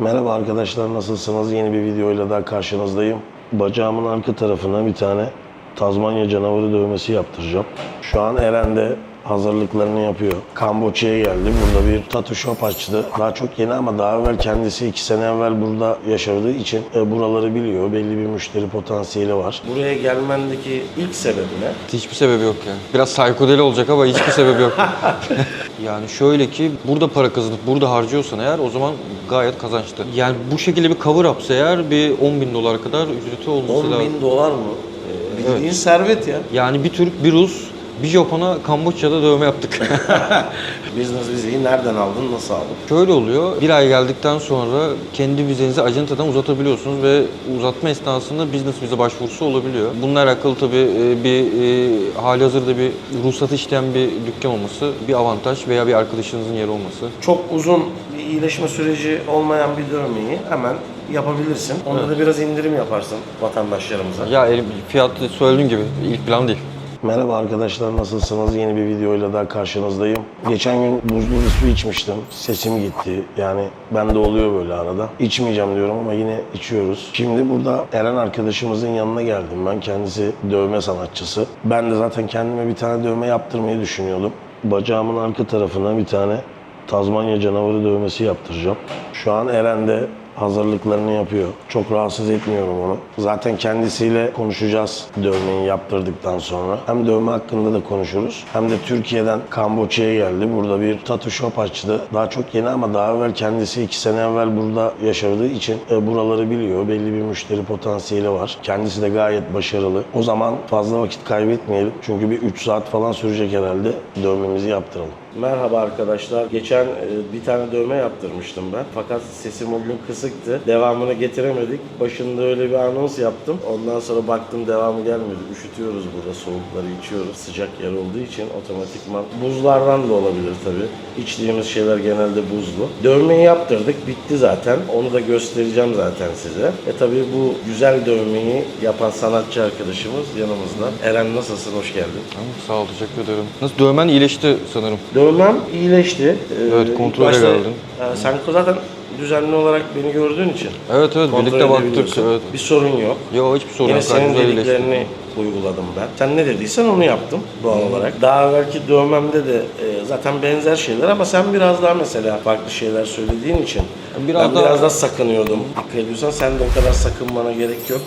Merhaba arkadaşlar nasılsınız? Yeni bir videoyla daha karşınızdayım. Bacağımın arka tarafına bir tane Tazmanya canavarı dövmesi yaptıracağım. Şu an Eren de hazırlıklarını yapıyor. Kamboçya'ya geldi. Burada bir tattoo shop açtı. Daha çok yeni ama daha evvel kendisi iki sene evvel burada yaşadığı için e, buraları biliyor. Belli bir müşteri potansiyeli var. Buraya gelmendeki ilk sebebi ne? Hiçbir sebebi yok yani. Biraz saykodeli olacak ama hiçbir sebebi yok. yani şöyle ki burada para kazanıp burada harcıyorsan eğer o zaman gayet kazançlı. Yani bu şekilde bir cover upsa eğer bir 10 bin dolar kadar ücreti olması 10 lazım. bin dolar mı? Ee, Bildiğin servet ya. Yani bir Türk, bir Rus, bir Japon'a Kamboçya'da dövme yaptık. Business vizeyi nereden aldın, nasıl aldın? Şöyle oluyor, bir ay geldikten sonra kendi vizenizi ajantadan uzatabiliyorsunuz ve uzatma esnasında business vize başvurusu olabiliyor. Bununla alakalı tabii e, bir e, hali hazırda bir ruhsatı işleyen bir dükkan olması bir avantaj veya bir arkadaşınızın yeri olması. Çok uzun bir iyileşme süreci olmayan bir dövmeyi hemen yapabilirsin. Onda da biraz indirim yaparsın vatandaşlarımıza. Ya elim, fiyat söylediğim gibi ilk plan değil. Merhaba arkadaşlar nasılsınız? Yeni bir videoyla daha karşınızdayım. Geçen gün buzlu bir su içmiştim. Sesim gitti. Yani bende oluyor böyle arada. İçmeyeceğim diyorum ama yine içiyoruz. Şimdi burada Eren arkadaşımızın yanına geldim ben. Kendisi dövme sanatçısı. Ben de zaten kendime bir tane dövme yaptırmayı düşünüyordum. Bacağımın arka tarafına bir tane Tazmanya canavarı dövmesi yaptıracağım. Şu an Eren de hazırlıklarını yapıyor. Çok rahatsız etmiyorum onu. Zaten kendisiyle konuşacağız dövmeyi yaptırdıktan sonra. Hem dövme hakkında da konuşuruz. Hem de Türkiye'den Kamboçya'ya geldi. Burada bir tattoo shop açtı. Daha çok yeni ama daha evvel kendisi iki sene evvel burada yaşadığı için e, buraları biliyor. Belli bir müşteri potansiyeli var. Kendisi de gayet başarılı. O zaman fazla vakit kaybetmeyelim. Çünkü bir 3 saat falan sürecek herhalde dövmemizi yaptıralım. Merhaba arkadaşlar. Geçen e, bir tane dövme yaptırmıştım ben. Fakat sesim o gün kısıktı. Devamını getiremedik. Başında öyle bir anons yaptım. Ondan sonra baktım devamı gelmedi. Üşütüyoruz burada. Soğukları içiyoruz. Sıcak yer olduğu için otomatikman. Buzlardan da olabilir tabii. İçtiğimiz şeyler genelde buzlu. Dövmeyi yaptırdık. Bitti zaten. Onu da göstereceğim zaten size. E tabii bu güzel dövmeyi yapan sanatçı arkadaşımız yanımızda. Eren nasılsın? Hoş geldin. Sağ ol, teşekkür ederim. Nasıl dövmen iyileşti sanırım. Dövmem iyileşti. Ee, Evet, ilk kontrole başta, geldin. e, sen zaten düzenli olarak beni gördüğün için Evet evet kontrol birlikte baktık. edebiliyorsun. Evet. Bir sorun yok. Yo hiçbir sorun Yine yok. gayet senin güzel iyileşti. dediklerini uyguladım ben. Sen ne dediysen onu yaptım doğal olarak. Daha evvelki dövmemde de e, zaten benzer şeyler ama sen biraz daha mesela farklı şeyler söylediğin için Biraz ben daha- biraz daha sakınıyordum. Dikkat ediyorsan sen de o kadar sakınmana gerek yok.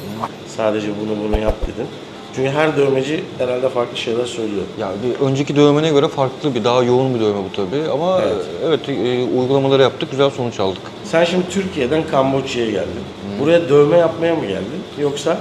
Sadece bunu bunu yap dedin. Çünkü her dövmeci herhalde farklı şeyler söylüyor. Ya bir önceki dövmene göre farklı bir, daha yoğun bir dövme bu tabii. Ama Evet. evet, e, uygulamaları yaptık, güzel sonuç aldık. Sen şimdi Türkiye'den Kamboçya'ya geldin. Buraya dövme yapmaya mı geldin? Yoksa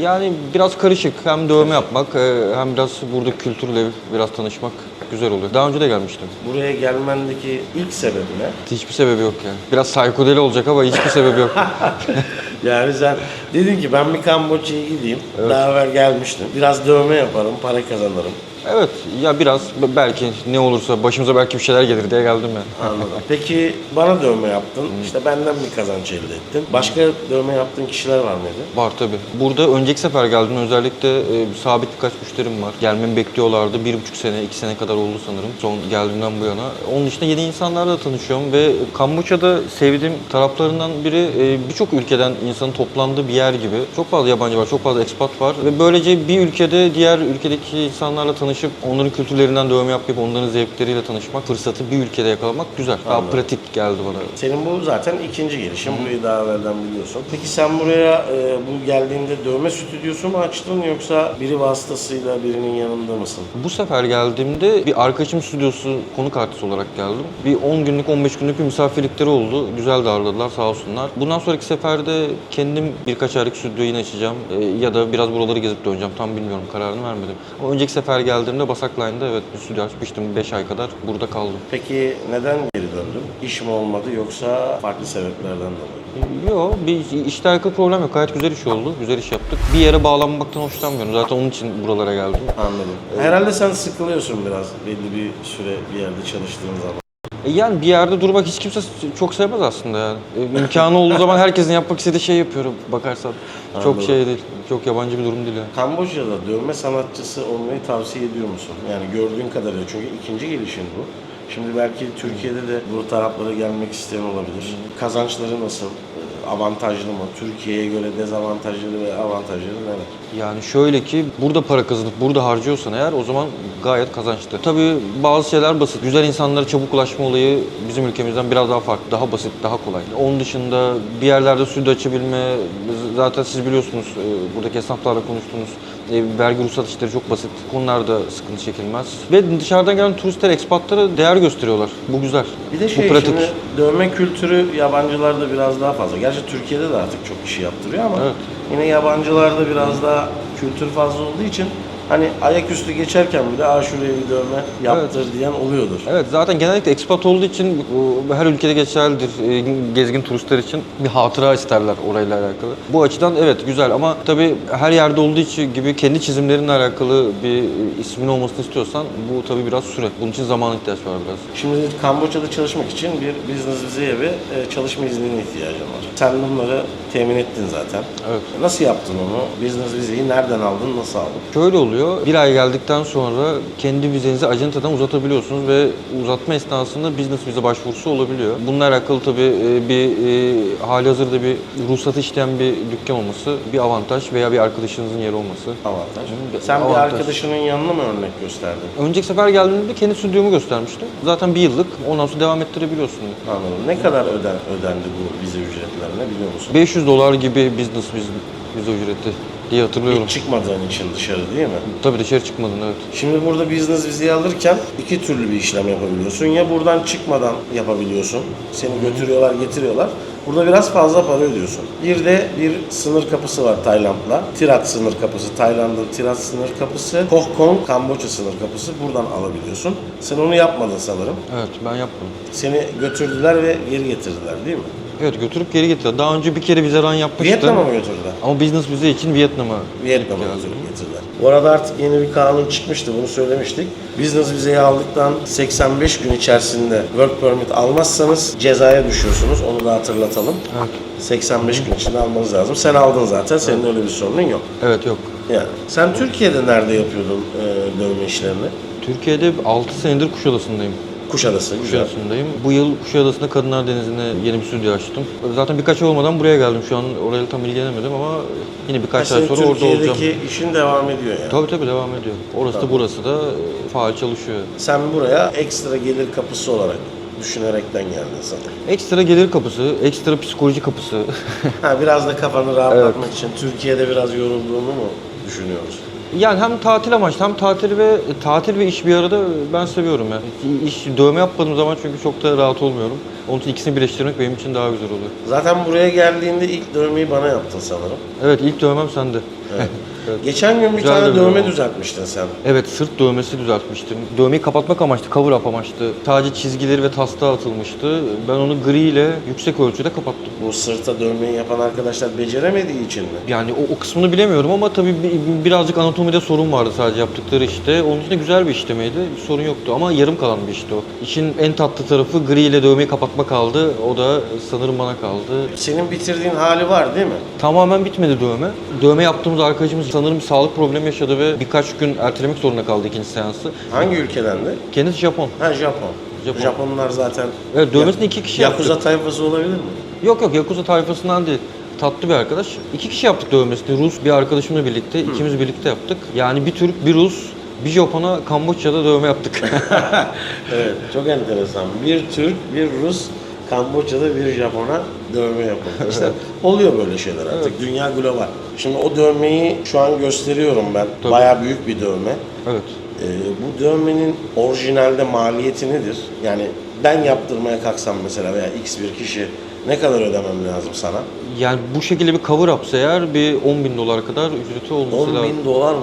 Yani biraz karışık. Hem dövme yapmak, e, hem biraz burada kültürle biraz tanışmak güzel oluyor. Daha önce de gelmiştim. buraya gelmendeki ilk sebebi ne? Hiçbir sebebi yok yani. Biraz saykodeli olacak ama hiçbir sebebi yok. Yani sen dedin ki ben bir Kamboçya'ya gideyim. Daha evvel gelmiştim. Biraz dövme yaparım, para kazanırım. Evet, ya biraz belki ne olursa başımıza belki bir şeyler gelir diye geldim ben. Anladım. Peki bana dövme yaptın. İşte benden bir kazanç elde ettin. Başka dövme yaptığın kişiler var mıydı? Var tabii. Burada önceki sefer geldim özellikle e, sabit birkaç müşterim var. Gelmemi bekliyorlardı. Bir buçuk sene, iki sene kadar oldu sanırım. Son geldiğimden bu yana. Onun dışında yeni insanlarla tanışıyorum ve Kamboçya'da sevdiğim taraflarından biri e, birçok ülkeden insanın toplandığı bir yer gibi. Çok fazla yabancı var, çok fazla expat var ve böylece bir ülkede diğer ülkedeki insanlarla tanışıp onların kültürlerinden dövme yapıp onların zevkleriyle tanışmak fırsatı bir ülkede yakalamak güzel. Daha Anladım. pratik geldi bana. Senin bu zaten ikinci gelişim. Burayı daha evvelden biliyorsun. Peki sen buraya e, bu geldiğinde dövme stüdyosu mu açtın yoksa biri vasıtasıyla birinin yanında mısın? Bu sefer geldiğimde bir arkadaşım stüdyosu konuk artist olarak geldim. Bir 10 günlük 15 günlük bir misafirlikleri oldu. Güzel de ağırladılar sağ olsunlar. Bundan sonraki seferde kendim birkaç aylık stüdyo yine açacağım. Ee, ya da biraz buraları gezip döneceğim. Tam bilmiyorum kararını vermedim. Ama önceki sefer geldiğimde Basak Line'da evet bir stüdyo açmıştım. 5 ay kadar burada kaldım. Peki neden geri döndün? İş mi olmadı yoksa farklı sebeplerden dolayı? Yok bir işte alakalı problem yok. Gayet güzel iş oldu. Güzel iş yaptık. Bir yere bağlanmaktan hoşlanmıyorum. Zaten onun için buralara geldim. Anladım. Herhalde sen sıkılıyorsun biraz belli bir süre bir yerde çalıştığın zaman. E Yani bir yerde durmak hiç kimse çok sevmez aslında yani. E, İmkanı olduğu zaman herkesin yapmak istediği şeyi yapıyorum bakarsan. Çok Anladım. şey değil, çok yabancı bir durum değil yani. Kamboçya'da dövme sanatçısı olmayı tavsiye ediyor musun? Yani gördüğün kadarıyla çünkü ikinci gelişin bu. Şimdi belki Türkiye'de de bu taraflara gelmek isteyen olabilir. Kazançları nasıl? Avantajlı mı? Türkiye'ye göre dezavantajları ve avantajları neler? Yani şöyle ki burada para kazanıp burada harcıyorsan eğer o zaman gayet kazançlı. Tabii bazı şeyler basit. Güzel insanlara çabuk ulaşma olayı bizim ülkemizden biraz daha farklı, daha basit, daha kolay. Onun dışında bir yerlerde stüdyo açabilme, zaten siz biliyorsunuz e, buradaki esnaflarla konuştuğunuz e, vergi ruhsat işleri çok basit. Konularda sıkıntı çekilmez. Ve dışarıdan gelen turistler, ekspatlara değer gösteriyorlar. Bu güzel. Bir de şey Bu pratik. şimdi dövme kültürü yabancılarda biraz daha fazla. Gerçi Türkiye'de de artık çok kişi yaptırıyor ama Evet. yine yabancılarda biraz daha kültür fazla olduğu için hani ayaküstü geçerken bile aa şuraya bir dövme yaptır diyen oluyordur. Evet zaten genellikle expat olduğu için bu her ülkede geçerlidir. E, Gezgin turistler için bir hatıra isterler orayla alakalı. Bu açıdan evet güzel ama tabii her yerde olduğu için gibi kendi çizimlerinle alakalı bir ismin olmasını istiyorsan bu tabii biraz süre. Bunun için zamana ihtiyaç var biraz. Şimdi Kamboçya'da çalışmak için bir business vizeye ve e, çalışma iznine ihtiyacın var. Sen bunları temin ettin zaten. Evet. Nasıl yaptın onu? Business vizeyi nereden aldın, nasıl aldın? Şöyle oluyor. Bir ay geldikten sonra kendi vizenizi acentadan uzatabiliyorsunuz ve uzatma esnasında business vize başvurusu olabiliyor. Bununla alakalı tabii e, bir e, hali hazırda bir ruhsatı işleyen bir dükkan olması bir avantaj veya bir arkadaşınızın yeri olması. Avantaj. Sen bir avantaj. arkadaşının yanına mı örnek gösterdin? Önceki sefer geldiğimde kendi stüdyomu göstermiştim. Zaten bir yıllık. Ondan sonra devam ettirebiliyorsun. Anladım. Ne kadar öden, ödendi bu vize ücretlerine biliyor musun? 500 dolar gibi business vize, vize ücreti diye hatırlıyorum. Hiç çıkmadığın için dışarı değil mi? Tabii dışarı çıkmadın evet. Şimdi burada business vizeyi alırken iki türlü bir işlem yapabiliyorsun. Ya buradan çıkmadan yapabiliyorsun. Seni götürüyorlar, getiriyorlar. Burada biraz fazla para ödüyorsun. Bir de bir sınır kapısı var Tayland'la. Tirat sınır kapısı. Tayland'ın Tirat sınır kapısı. Koh Kong Kamboçya sınır kapısı. Buradan alabiliyorsun. Sen onu yapmadın sanırım. Evet ben yaptım. Seni götürdüler ve geri getirdiler değil mi? Evet götürüp geri getirdiler. Daha önce bir kere vize run yapmıştım. Vietnam'a mı götürdüler? Ama business vize için Vietnam'a. Vietnam'a götürüp getirdiler. Bu arada artık yeni bir kanun çıkmıştı, bunu söylemiştik. Business vizeyi aldıktan 85 gün içerisinde work permit almazsanız cezaya düşüyorsunuz. Onu da hatırlatalım. Evet. 85 gün içinde almanız lazım. Sen aldın zaten, senin öyle bir sorunun yok. Evet yok. Yani sen Türkiye'de nerede yapıyordun e, dövme işlerini? Türkiye'de 6 senedir Kuşadası'ndayım. Kuşadası, güzel. Kuşadası'ndayım. Bu yıl Kuşadası'nda Kadınlar Denizi'ne yeni bir stüdyo açtım. Zaten birkaç ay olmadan buraya geldim. Şu an orayla tam ilgilenemedim ama yine birkaç ay sonra orada olacağım. Türkiye'deki işin devam ediyor yani. Tabii tabii devam ediyor. Orası da burası da e, faal çalışıyor. Sen buraya ekstra gelir kapısı olarak düşünerekten geldin sanırım. Ekstra gelir kapısı, ekstra psikoloji kapısı. Ha, biraz da kafanı rahatlatmak için Türkiye'de biraz yorulduğunu mu düşünüyoruz? Yani hem tatil amaçlı hem tatil ve tatil ve iş bir arada ben seviyorum yani. İş dövme yapmadığım zaman çünkü çok da rahat olmuyorum. Onun için ikisini birleştirmek benim için daha güzel oluyor. Zaten buraya geldiğinde ilk dövmeyi bana yaptın sanırım. Evet ilk dövmem sende. Evet. Evet. Geçen gün bir Güzel tane de bir dövme dövme. düzeltmiştin sen. Evet sırt dövmesi düzeltmiştim. Dövmeyi kapatmak amaçlı, cover up amaçlı. Sadece çizgileri ve taslağı atılmıştı. Ben onu gri ile yüksek ölçüde kapattım. Bu sırta dövmeyi yapan arkadaşlar beceremediği için mi? Yani o, o kısmını bilemiyorum ama tabii bi- birazcık anatomide sorun vardı sadece yaptıkları işte. Onun için de güzel bir işlemeydi. Bir sorun yoktu ama yarım kalan bir işti o. İşin en tatlı tarafı gri ile dövmeyi kapatma kaldı. O da sanırım bana kaldı. Senin bitirdiğin hali var değil mi? Tamamen bitmedi dövme. Dövme yaptığımız arkadaşımız sanırım sağlık problemi yaşadı ve birkaç gün ertelemek zorunda kaldı ikinci seansı. Hangi ülkeden de? Kendisi Japon. Ha Japon. Japon. Japonlar zaten... Evet, dövmesini iki kişi Yakuza yaptı. tayfası olabilir mi? Yok yok Yakuza tayfasından değil. Tatlı bir arkadaş. İki kişi yaptık dövmesini. Rus bir arkadaşımla birlikte. ikimiz birlikte yaptık. Yani bir Türk, bir Rus, bir Japon'a Kamboçya'da dövme yaptık. Evet, çok enteresan. Bir Türk, bir Rus, Kamboçya'da bir Japon'a dövme yapıldı. İşte oluyor böyle şeyler artık. Dünya global. Şimdi o dövmeyi şu an gösteriyorum ben. Tabii. Bayağı büyük bir dövme. evet. Ee, bu dövmenin orijinalde maliyeti nedir? Yani ben yaptırmaya kalksam mesela veya X bir kişi ne kadar ödemem lazım sana? Yani bu şekilde bir cover upsa eğer bir 10 bin dolar kadar ücreti olması 10 lazım. bin dolar mı?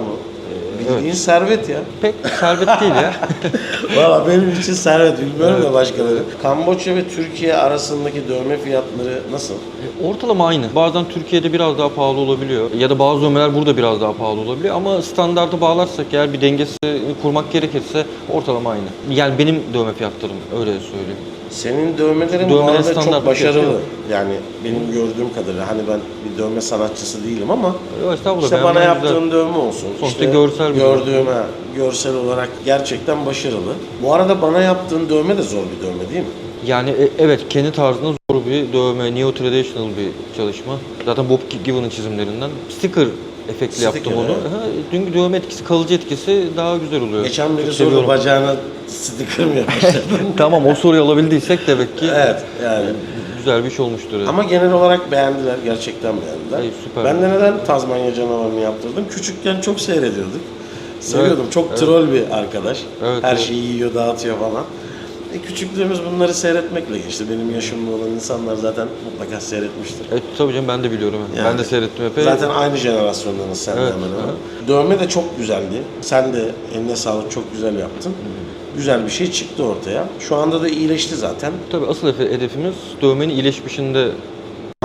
Bildiğin servet ya. Pek servet değil ya. Valla benim için servet bilmiyorum da başkaları. Kamboçya ve Türkiye arasındaki dövme fiyatları nasıl? Ortalama aynı. Bazen Türkiye'de biraz daha pahalı olabiliyor. Ya da bazı dövmeler burada biraz daha pahalı olabiliyor. Ama standartı bağlarsak eğer bir dengesini kurmak gerekirse ortalama aynı. Yani benim dövme fiyatlarım öyle söyleyeyim. Senin dövmelerin bu Dövmeler arada standart çok bir başarılı. yok. Yani benim gördüğüm kadarıyla hani ben bir dövme sanatçısı değilim ama Yok estağfurullah. işte bana güzel. yaptığın dövme olsun. Sonuçta işte görsel bir gördüğüm ha, görsel olarak gerçekten başarılı. Bu arada bana yaptığın dövme de zor bir dövme değil mi? Yani e, evet kendi tarzında zor bir dövme, neo traditional bir çalışma. Zaten Bob Given'ın çizimlerinden. Sticker efektli Sticker, yaptım onu. evet. Ha, Çünkü dövme etkisi, kalıcı etkisi daha güzel oluyor. Geçen biri sordu bacağına sticker mı yapmışlar? tamam o soruyu alabildiysek demek ki evet yani. güzel bir iş olmuştur. evet. Ama genel olarak beğendiler, gerçekten beğendiler. Ay, süper. Ben de neden Tazmanya canavarını yaptırdım? Küçükken çok seyrediyorduk. Seviyordum. Evet, çok evet. troll bir arkadaş. Evet, Her evet. şeyi yiyor, dağıtıyor falan. E, küçüklüğümüz bunları seyretmekle geçti. Benim yaşımda olan insanlar zaten mutlaka seyretmiştir. Evet tabii canım ben de biliyorum. Yani. Ben de seyrettim epey. Zaten aynı jenerasyondanız sen Evet, de hemen hemen. evet. Dövme de çok güzeldi. Sen de eline sağlık çok güzel yaptın. Güzel bir şey çıktı ortaya. Şu anda da iyileşti zaten. Tabii asıl hedefimiz dövmenin iyileşmişinde.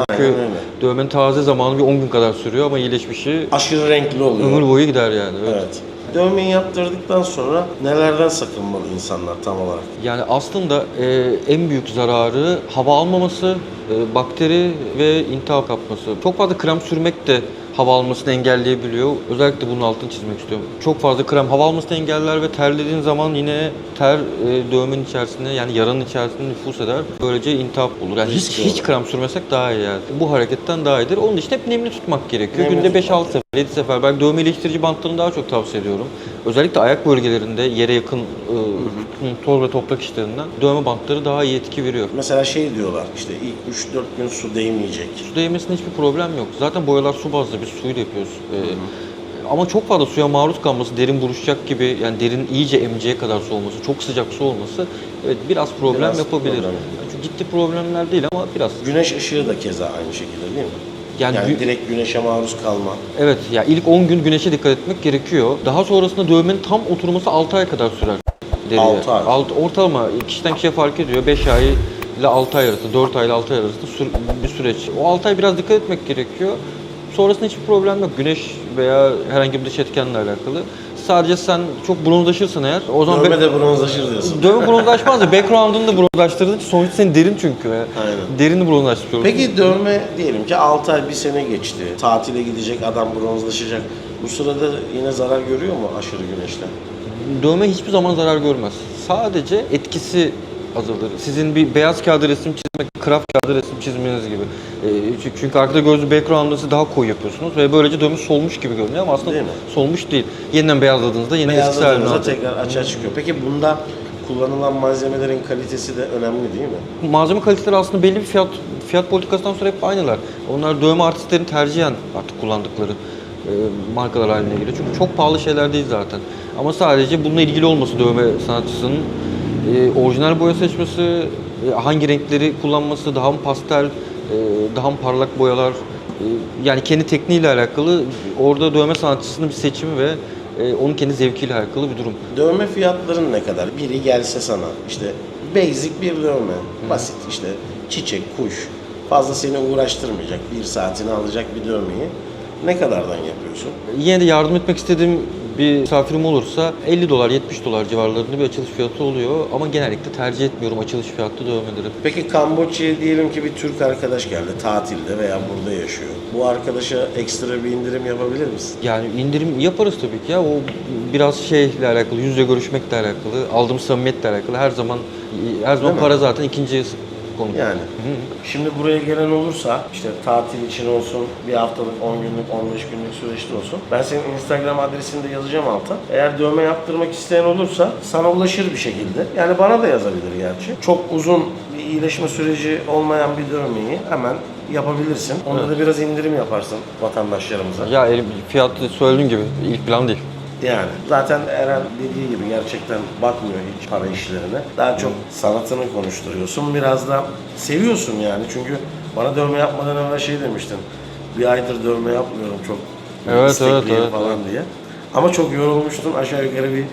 Çünkü Aynen öyle. dövmenin taze zamanı bir 10 gün kadar sürüyor ama iyileşmişi Aşırı renkli oluyor. ömür boyu gider yani. Evet. Evet. Dövmeyi yaptırdıktan sonra nelerden sakınmalı insanlar tam olarak? Yani aslında e, en büyük zararı hava almaması, e, bakteri ve iltihap kapması. Çok fazla krem sürmek de hava almasını engelleyebiliyor. Özellikle bunun altını çizmek istiyorum. Çok fazla krem hava almasını engeller ve terlediğin zaman yine ter e, dövmenin içerisine yani yaranın içerisine nüfus eder. Böylece iltihap olur. Yani hiç, hiç krem sürmesek daha iyi yani. Bu hareketten daha iyidir. Onun için hep nemli tutmak gerekiyor. Nemli Günde tutmak 5-6 sefer, 7 sefer. Ben dövme iyileştirici bantlarını daha çok tavsiye ediyorum. Özellikle ayak bölgelerinde yere yakın e, toz ve toprak işlerinden dövme bantları daha iyi etki veriyor. Mesela şey diyorlar işte ilk 3-4 gün su değmeyecek. Su değmesine hiçbir problem yok. Zaten boyalar su bazlı biz suyla yapıyoruz. Ee, ama çok fazla suya maruz kalması, derin buruşacak gibi yani derin iyice emeceğe kadar su olması, çok sıcak su olması evet biraz problem Biraz yapabilir. problem. Yani çok ciddi problemler değil ama biraz. Güneş ışığı da keza aynı şekilde değil mi? Yani, Yani, direkt güneşe maruz kalma. evet ya ilk 10 gün güneşe dikkat etmek gerekiyor. Daha sonrasında dövmenin tam oturması 6 ay kadar sürer. Deriye. Altı ay. Alt- ortalama kişiden kişiye fark ediyor. 5 ay ile 6 ay arası, 4 ay ile 6 ay arasında sür- bir süreç. O 6 ay biraz dikkat etmek gerekiyor. Sonrasında hiçbir problem yok. Güneş veya herhangi bir dış etkenle alakalı. Sadece sen çok bronzlaşırsan eğer o zaman Dövme de bronzlaşır diyorsun. dövme bronzlaşmaz da background'ını da bronzlaştırdığın için sonuçta senin derin çünkü. Aynen. Derini bronzlaştırıyorsun. Peki dövme diyelim ki 6 ay bir sene geçti. Tatile gidecek adam bronzlaşacak. Bu sırada yine zarar görüyor mu aşırı güneşten? Dövme hiçbir zaman zarar görmez. Sadece etkisi azalır. Sizin bir beyaz kağıda resim çizmek, kraft kağıda resim çizmeniz gibi. Ee, çünkü, arkada gördüğünüz background'ınızı daha koyu yapıyorsunuz ve böylece dövme solmuş gibi görünüyor ama aslında Değil solmuş değil. Yeniden beyazladığınızda yine eski haline Beyazladığımızda alıyor. tekrar açığa çıkıyor. Peki bunda kullanılan malzemelerin kalitesi de önemli değil mi? Malzeme kaliteleri aslında belli bir fiyat fiyat politikasından sonra hep aynılar. Onlar dövme artistlerin tercihen artık kullandıkları e, markalar haline geliyor. Çünkü çok pahalı şeyler değil zaten. Ama sadece bununla ilgili olması dövme sanatçısının e, orijinal boya seçmesi, e, hangi renkleri kullanması, daha mı pastel, e, daha mı parlak boyalar, e, yani kendi tekniğiyle alakalı orada dövme sanatçısının bir seçimi ve e, onun kendi zevkiyle alakalı bir durum. Dövme fiyatların ne kadar? Biri gelse sana işte basic bir dövme. Basit işte çiçek, kuş. Fazla seni uğraştırmayacak. Bir saatini alacak bir dövmeyi. Ne kadardan yapıyorsun? Yine de yardım etmek istediğim bir misafirim olursa 50 dolar 70 dolar civarlarında bir açılış fiyatı oluyor ama genellikle tercih etmiyorum açılış fiyatlı dövmeleri. Peki Kamboçya'ya diyelim ki bir Türk arkadaş geldi tatilde veya burada yaşıyor. Bu arkadaşa ekstra bir indirim yapabilir misin? Yani indirim yaparız tabii ki ya o biraz şeyle alakalı yüzle görüşmekle alakalı aldığım samimiyetle alakalı her zaman her zaman mi? para zaten ikinci konu. Yani. Şimdi buraya gelen olursa işte tatil için olsun, bir haftalık, 10 günlük, 15 günlük süreçte olsun. Ben senin Instagram adresini de yazacağım alta. Eğer dövme yaptırmak isteyen olursa sana ulaşır bir şekilde. Yani bana da yazabilir gerçi. Çok uzun bir iyileşme süreci olmayan bir dövmeyi hemen yapabilirsin. Onda da biraz indirim yaparsın vatandaşlarımıza. Ya elim, fiyatı söylediğim gibi ilk plan değil. Yani zaten Eren dediği gibi gerçekten bakmıyor hiç para işlerine. Daha çok sanatını konuşturuyorsun. Biraz da seviyorsun yani. Çünkü bana dövme yapmadan evvel şey demiştin. Bir aydır dövme yapmıyorum çok Evet, istekliyim evet, evet, falan diye. Ama çok yorulmuştun. Aşağı yukarı bir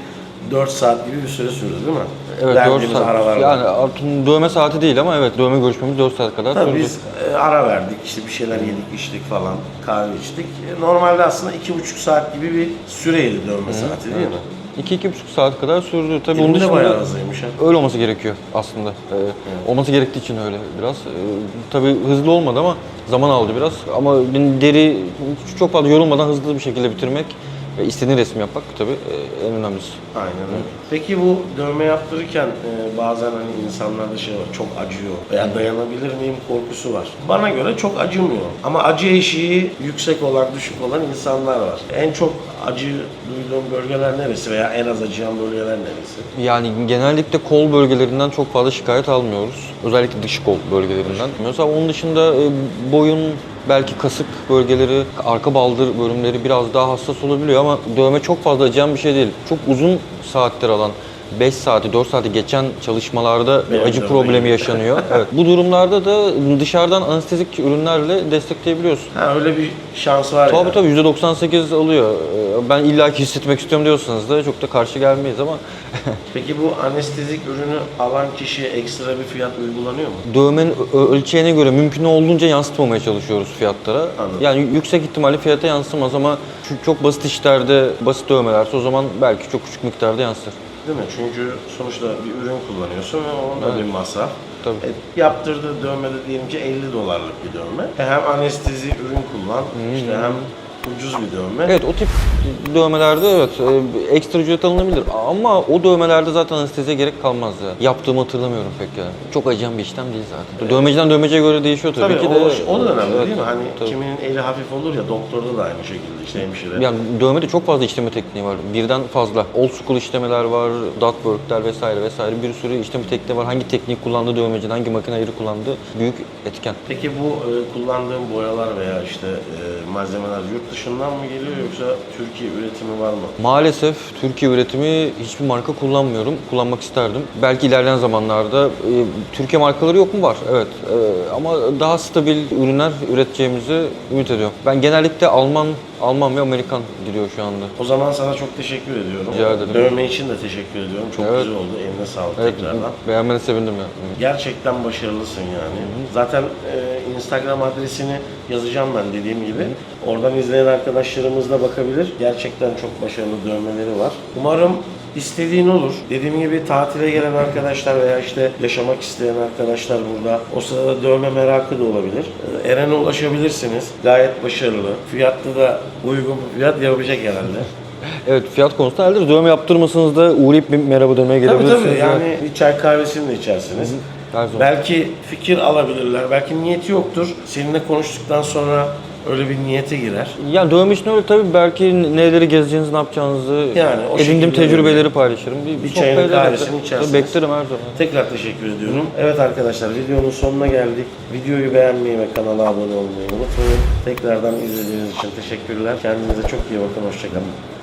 4 saat gibi bir süre sürdü değil mi? Evet 4 Verdiğimiz saat. aralarla. Yani artık dövme saati değil ama evet dövme görüşmemiz 4 saat kadar Tabii sürdü. biz e, ara verdik, işte bir şeyler yedik, içtik falan, kahve içtik. E, Normalde aslında iki buçuk saat gibi bir süreydi dövme saati değil mi? 2-2,5 saat kadar sürdü. Tabii onun Benim de dışında bayağı hızlıymış ha. öyle olması gerekiyor aslında. Ee, Olması gerektiği için öyle biraz. Ee, tabii hızlı olmadı ama zaman aldı biraz. Ama deri çok fazla yorulmadan hızlı bir şekilde bitirmek ve istediğin resmi yapmak tabii e, en önemlisi. Aynen öyle. Peki bu dövme yaptırırken e, bazen hani insanlarda şey var çok acıyor veya dayanabilir miyim korkusu var. Bana göre çok acımıyor. Ama acı eşiği yüksek olan düşük olan insanlar var. En çok acı duyduğum bölgeler neresi veya en az acıyan bölgeler neresi? Yani genellikle kol bölgelerinden çok fazla şikayet almıyoruz. Özellikle dış kol bölgelerinden. Mesela onun dışında e, boyun, belki kasık bölgeleri, arka baldır bölümleri biraz daha hassas olabiliyor ama dövme çok fazla acıyan bir şey değil. Çok uzun saatler alan 5 saati, 4 saati geçen çalışmalarda Benim acı problemi yaşanıyor. evet. Bu durumlarda da dışarıdan anestezik ürünlerle destekleyebiliyorsun. Ha öyle bir şans var Tabii yani. tabii %98 alıyor. Ee, Ben illaki hissetmek istiyorum diyorsanız da çok da karşı gelmeyiz ama Peki bu anestezik ürünü alan kişiye ekstra bir fiyat uygulanıyor mu? dövmenin ölçeğine göre mümkün olduğunca yansıtmamaya çalışıyoruz fiyatlara. Anladım. Yani yüksek ihtimalle fiyata yansımaz ama çok basit işlerde, basit dövmelerse o zaman belki çok küçük miktarda yansır. Değil mi? Çünkü sonuçta bir ürün kullanıyorsun ve onun da bir masraf. Tabii. E, yaptırdığı dövmede diyelim ki 50 dolarlık bir dövme. E, hem anestezi ürün kullan, işte hem ucuz bir dövme. Evet o tip dövmelerde evet e, ekstra ücret alınabilir ama o dövmelerde zaten anesteziye gerek kalmaz ya. Yaptığımı hatırlamıyorum pek ya. Çok acıyan bir işlem değil zaten. Dövmeciden dövmeceye göre değişiyor tabii, Tabii ki o, de. o da önemli Evet, değil mi? Hani tabii. kiminin eli hafif olur ya doktorda da aynı şekilde işte hemşire. Yani dövmede çok fazla işleme tekniği var. Birden fazla. Old school işlemeler var, dot work'ler vesaire vesaire bir sürü işleme tekniği var. Hangi tekniği kullandığı dövmecinin, hangi makine ayrı kullandığı büyük etken. Peki bu e, kullandığın boyalar veya işte e, malzemeler yurt dışından mı geliyor yoksa Türkiye üretimi var mı? Maalesef Türkiye üretimi hiçbir marka kullanmıyorum. Kullanmak isterdim. Belki ilerleyen zamanlarda e, Türkiye markaları yok mu? Var. Evet. E, ama daha stabil ürünler üreteceğimizi ümit ediyorum. Ben genellikle Alman Alman ve Amerikan gidiyor şu anda. O zaman sana çok teşekkür ediyorum. Rica ederim. Dövme için de teşekkür ediyorum. Çok Evet. güzel oldu. Eline sağlık Evet, tekrardan. beğenmene sevindim ya. Gerçekten başarılısın yani. Zaten e, Instagram adresini yazacağım ben dediğim gibi. Oradan izleyen arkadaşlarımız da bakabilir. Gerçekten çok başarılı dövmeleri var. Umarım istediğin olur. Dediğim gibi tatile gelen arkadaşlar veya işte yaşamak isteyen arkadaşlar burada. O sırada dövme merakı da olabilir. Eren'e ulaşabilirsiniz. Gayet başarılı. Fiyatlı da uygun fiyat yapabilecek herhalde. Evet fiyat konusunda hallederiz. Dövme yaptırmasanız da uğrayıp bir merhaba demeye Tabii gelebilirsiniz. tabii yani bir çay kahvesini de içersiniz. Her zaman. Belki fikir alabilirler, belki niyeti yoktur. Seninle konuştuktan sonra öyle bir niyete girer. Yani dövme için öyle tabii belki neleri gezeceğinizi, ne yapacağınızı, Yani o edindiğim tecrübeleri paylaşırım. Bir, Bir çayını, kahvesini içersiniz. Beklerim her zaman. Tekrar teşekkür ediyorum. Evet arkadaşlar videonun sonuna geldik. Videoyu beğenmeyi ve kanala abone olmayı unutmayın. Tekrardan izlediğiniz için teşekkürler. Kendinize çok iyi bakın. Hoşçakalın.